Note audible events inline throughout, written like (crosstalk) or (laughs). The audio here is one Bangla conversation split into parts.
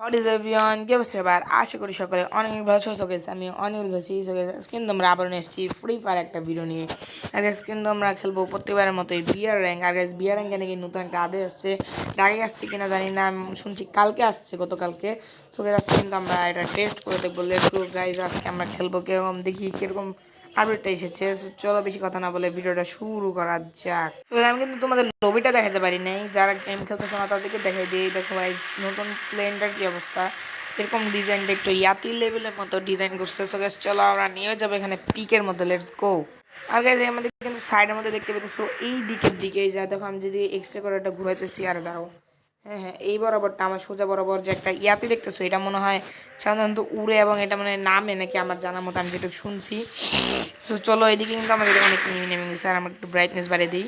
হট ইজ এভরিওয়ান কে বসে এবার? আশা করি সকলে অনেক ভালো সুস্থ গেছে আমি অনিল ভাসি কিন্তু আমরা আবার এসেছি ফ্রি ফায়ার একটা ভিডিও নিয়ে। আর কিন্তু আমরা খেলব প্রত্যেকবারের মতোই বিয়ার র্যাঙ্ক আর গাছ বিয়ার র্যাঙ্কে নাকি নতুন একটা আপডেট আসছে। আগে আসছে কিনা জানি না। শুনছি কালকে আসছে, গতকালকে। সো আজকে কিন্তু আমরা এটা টেস্ট করে দেখব। গো গাইজ আজকে আমরা খেলব কীরকম, দেখি কীরকম আপডেটটা এসেছে চলো বেশি কথা না বলে ভিডিওটা শুরু করা যাক। আমি কিন্তু তোমাদের লবিটা দেখাতে পারি নাই। যারা গেম খেলতে শোনা তাদেরকে দেখাই দিই। দেখো ভাই নতুন প্লেনটার কি অবস্থা? এরকম ডিজাইনটা একটু ইয়াতি লেভেলের মতো ডিজাইন করছে। সো guys, চলো আমরা নিয়ে যাব এখানে পিকের মধ্যে লেটস গো আর গাইজ আমাদের কিন্তু সাইডের মধ্যে দেখতে পেতেছো এই দিকের দিকে যা দেখো আমি যদি এক্সট্রা করে একটা ঘুরাইতেছি আর দাঁড়াও। হ্যাঁ হ্যাঁ এই বরাবরটা আমার সোজা বরাবর যে একটা ইয়াতে দেখতেছো, এটা মনে হয় সাধারণত উড়ে এবং এটা মানে নামে নাকি আমার জানার মতো, আমি যেটুকু শুনছি। তো চলো, এদিকে কিন্তু আমাদের অনেক নেমে নেমে গেছে আর আমরা একটু ব্রাইটনেস বাড়িয়ে দিই।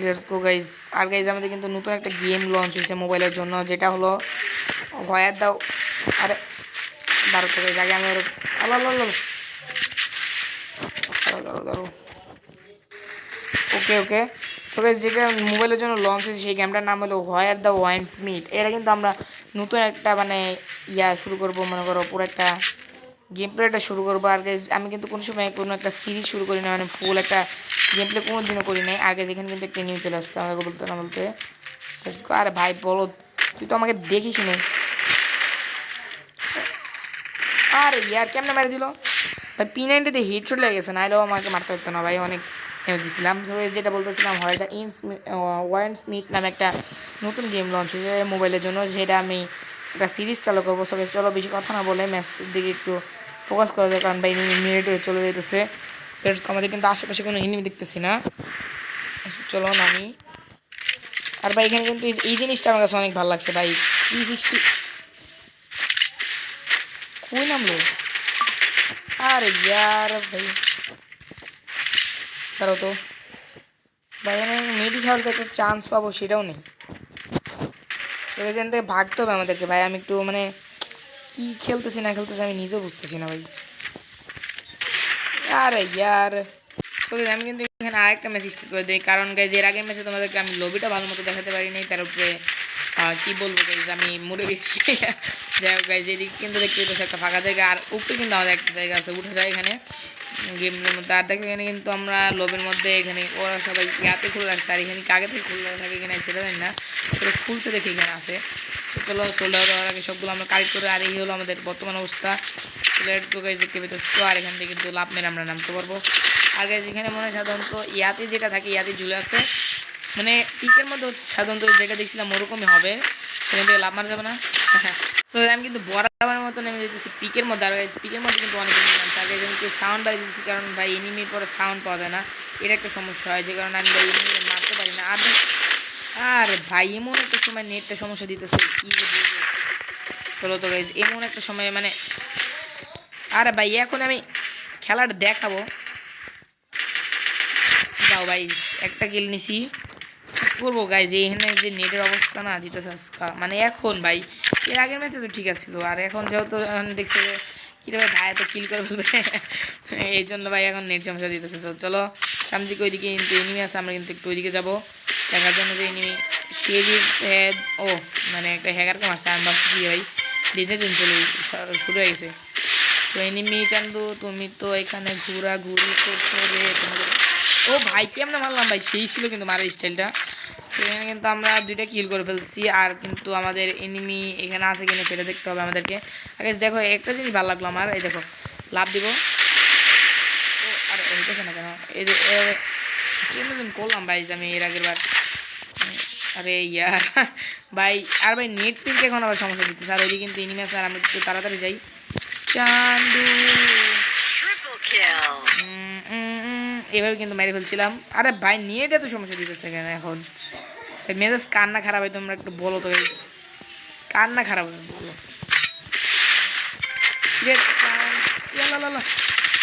লেটস গো গাইজ আর গাইজ আমাদের কিন্তু নতুন একটা গেম লঞ্চ হয়েছে মোবাইলের জন্য, যেটা হলো হয়ার দাও আরে দাঁড়ো তো গাইজ আগে আমি ওর ওকে ওকে সো গাইজ যেটা মোবাইলের জন্য লঞ্চ হয়েছে সেই গেমটার নাম হলো হোয়ার দ্য ওয়াইন স্মিথ এটা কিন্তু আমরা নতুন একটা মানে ইয়া শুরু করব মনে করো পুরো একটা গেম প্লেটা শুরু করব। আর guys, আমি কিন্তু কোনো সময় কোনো একটা সিরিজ শুরু করি না মানে ফুল একটা গেম প্লে কোনো দিনও করি নাই আগে যেখানে কিন্তু একটা নিউ চলে আসছে আমাকে বলতে না বলতে। আরে ভাই বলো তুই তো আমাকে দেখিস নি। আরে ইয়ার কেমনে মেরে দিল? ভাই পি নাইনটিতে হিট চলে গেছে নাইলেও আমাকে মারতে পারতো না ভাই অনেক এনে দিয়েছিলাম সো যেটা বলতেছিলাম হয় দ্য ইন ওয়ান স্মিথ নামে একটা নতুন গেম লঞ্চ হয়েছে মোবাইলের জন্য সেটা আমি একটা সিরিজ চালু করব। সবাই চলো বেশি কথা না বলে ম্যাচটির দিকে একটু ফোকাস করা যায় কারণ ভাই মিনিট হয়ে চলে যেতেছে আমাদের কিন্তু আশেপাশে কোনো এনিমি দেখতেছি না। চলো নামি আর ভাই, এখানে কিন্তু এই- জিনিসটা আমার কাছে অনেক ভালো লাগছে ভাই। থ্রি সিক্সটি কই নামলো? আরে ভাই। দাঁড়াও তো। মেডি খাওয়ার যে একটা চান্স পাবো সেটাও নেই। তো এখান থেকে ভাগতে হবে আমাদেরকে, ভাই। আমি একটু মানে কি খেলতেছি না খেলতেছি আমি নিজেও বুঝতেছি না, ভাই। আরে, ইয়ার। তো আমি কিন্তু এখানে আরেকটা মেসেজ করে দিই? কারণ গাইজ এর আগের ম্যাচে তোমাদেরকে আমি লবিটা ভালো মতো দেখাতে পারিনি, তার উপরে কি বলব গাইজ আমি মরে গেছি। যাই হোক গাইজ এদিকে কিন্তু দেখতে পেতেছি একটা ফাঁকা জায়গা, আর উপরে কিন্তু আমাদের একটা জায়গা আছে, উঠে যায় এখানে গেমের মধ্যে। আর দেখো এখানে কিন্তু আমরা লবের মধ্যে এখানে, ওরা সবাই ইয়াতে খুলে রাখছে আর এখানে কাগে থেকে খুলে রাখা থাকে এখানে সেটা জানি না সেটা খুলছে দেখে এখানে আছে। তো চলো সোল্ডার দেওয়ার আগে সবগুলো আমরা কালেক্ট করে, আর এই হলো আমাদের বর্তমান অবস্থা। লেটস গো গাইজ দেখতে পেতেছি তো আর এখান থেকে কিন্তু লাভ মেরে আমরা নামতে পারব। আর যেখানে মনে হয় সাধারণত ইয়াতে যেটা থাকে, ইয়াতে ঝুলে আছে। মানে পিকের মধ্যে সাধারণত যেটা দেখছিলাম ওরকমই হবে। সেখান থেকে লাভ মারা যাবে না। (laughs) তো আমি কিন্তু বরাবরের মতো নেমে যেতেছি পিকের মধ্যে। আর পিকের মধ্যে কিন্তু অনেক আছে। আর কিন্তু সাউন্ড বাড়িয়ে দিচ্ছি কারণ ভাই এনিমির পরে সাউন্ড পাওয়া যায় না। এটা একটা সমস্যা হয়, যে কারণে আমি ভাই এনিমি মারতে পারি না। আর আর ভাই, এমন একটা সময় নেটটা সমস্যা দিতেছে। কি বলব। তো এমন একটা সময় মানে আর ভাই, এখন আমি খেলাটা দেখাবো। যাও ভাই একটা কিল নিছি। করব গাইজ এখানে যে নেটের অবস্থা না দিতেছে আজকা- মানে এখন, ভাই, এর আগের ম্যাচে তো ঠিক আছিল। আর এখন যেহেতু দেখছে কীভাবে ভাই এত কিল করে ফেলবে। এই জন্য ভাই এখন নেট সমস্যা দিতেছে। চলো সামনে দিকে ওইদিকে কিন্তু এনিমি আছে, আমরা কিন্তু একটু ওইদিকে যাব। দেখার জন্য যে এনিমি হেড ও মানে একটা হ্যাকার কম আছে আমি ভাবছি কি ভাই ডিজে চলে শুরু হয়ে গেছে। তো এনিমি চান্দু, তুমি তো এখানে ঘোরা ঘুরি করছ রে, তোমাদের ও ভাই কেমনে মারলাম ভাই সেই ছিল কিন্তু মারার স্টাইলটা তো এখানে কিন্তু আমরা দুইটা কিল করে ফেলছি আর কিন্তু আমাদের এনিমি এখানে আছে কিনা সেটা দেখতে হবে আমাদেরকে। আগে দেখো একটা জিনিস ভালো লাগল আমার এই দেখো লাভ দিব। ও আর হইতেছে না কেন? এই যে করলাম ভাই যে আমি এর আগের বার? আরে ইয়ার ভাই আর ভাই নেট পিঙ্ক এখন আবার সমস্যা দিচ্ছে আর ওইদিকে কিন্তু এনিমি আছে আর আমি একটু তাড়াতাড়ি যাই। চান্দু। এভাবে কিন্তু মেরে ফেলছিলাম। আরে ভাই নেট এত সমস্যা দিতেছে এখানে? এখন মেজাজ কান্না খারাপ হয় তোমরা একটু বলো তো কান্না খারাপ হয়।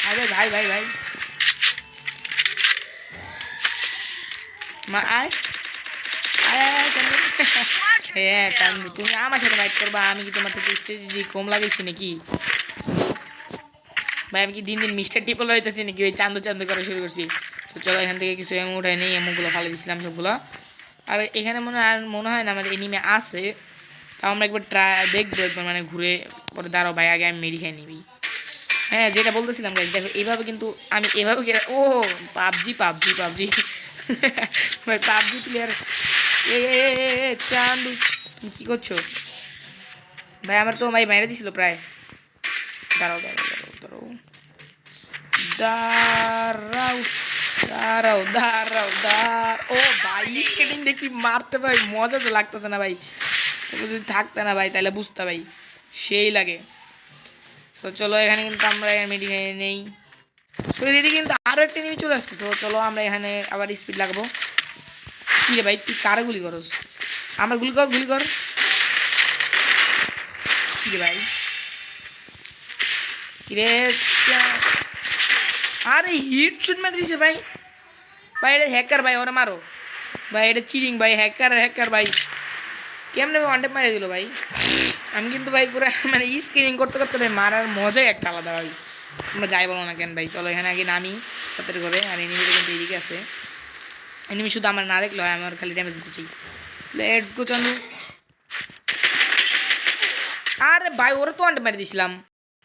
আরে ভাই ভাই ভাই। মা আয়। হ্যাঁ তুমি আমার সাথে ফাইট করবা আমি কি তোমার থেকে স্টেজি কম লাগাইছি নাকি? ভাই আমি কি দিন দিন মিস্টার টিপল হইতেছি নাকি? ওই চান্দু চান্দু করা শুরু করছি। তো চলো এখান থেকে কিছু এমু উঠাই নেই এমুগুলো ফালে দিয়েছিলাম সবগুলো। আর এখানে মনে আর মনে হয় না আমার এনিমে তো তাও আমরা একবার ট্রাই দেখব একবার মানে ঘুরে। পরে দাঁড়াও ভাই আগে আমি মেরি খাই নিবি। হ্যাঁ যেটা বলতেছিলাম guys, দেখো এইভাবে কিন্তু আমি এভাবে ও পাবজি পাবজি পাবজি। (laughs) ভাই পাবজি প্লেয়ার এ, চান্দু তুমি কী করছ? ভাই আমার তো ভাই মেরে দিছিল প্রায়। দাঁড়াও দাঁড়াও। দাঁড়াও দাঁড়াও দাঁড়াও দাঁড়াও দাঁড়াও। ও ভাই স্কেটিং দেখি মারতে ভাই, মজা তো লাগতেছে না ভাই। যদি থাকতে না ভাই, তাহলে বুঝতে ভাই, সেই লাগে। তো চলো, এখানে কিন্তু আমরা মেডিকেল নেই। তো এদিকে কিন্তু আরও একটা নিয়ে চলে আসছে। তো চলো, আমরা এখানে আবার স্পিড লাগবো। কী রে ভাই, তুই কারে গুলি করস? আমার গুলি কর গুলি কর। কী রে ভাই? কী রে আরে, হিট শুট মেরে দিছে ভাই। ভাই, এটা হ্যাকার ভাই, ওরা মারো। ভাই, এটা চিরিং ভাই হ্যাকার হ্যাকার ভাই। কেমনে ওয়ান টেপ মারিয়ে দিল ভাই? আমি কিন্তু ভাই পুরো মানে স্ক্রিনিং করতে করতে ভাই মারার মজাই একটা আলাদা ভাই। তোমরা যাই বলো না কেন ভাই, চলো এখানে আগে নামি তাড়াতাড়ি করে আর এনিমিটা কিন্তু এইদিকে আছে। এনিমি শুধু আমার না দেখল হয় আমার খালি ড্যামেজ দিতে চাই। Let's go Chandu. আরে ভাই, ওরা তো ওয়ান টেপ মারি দিছিলাম।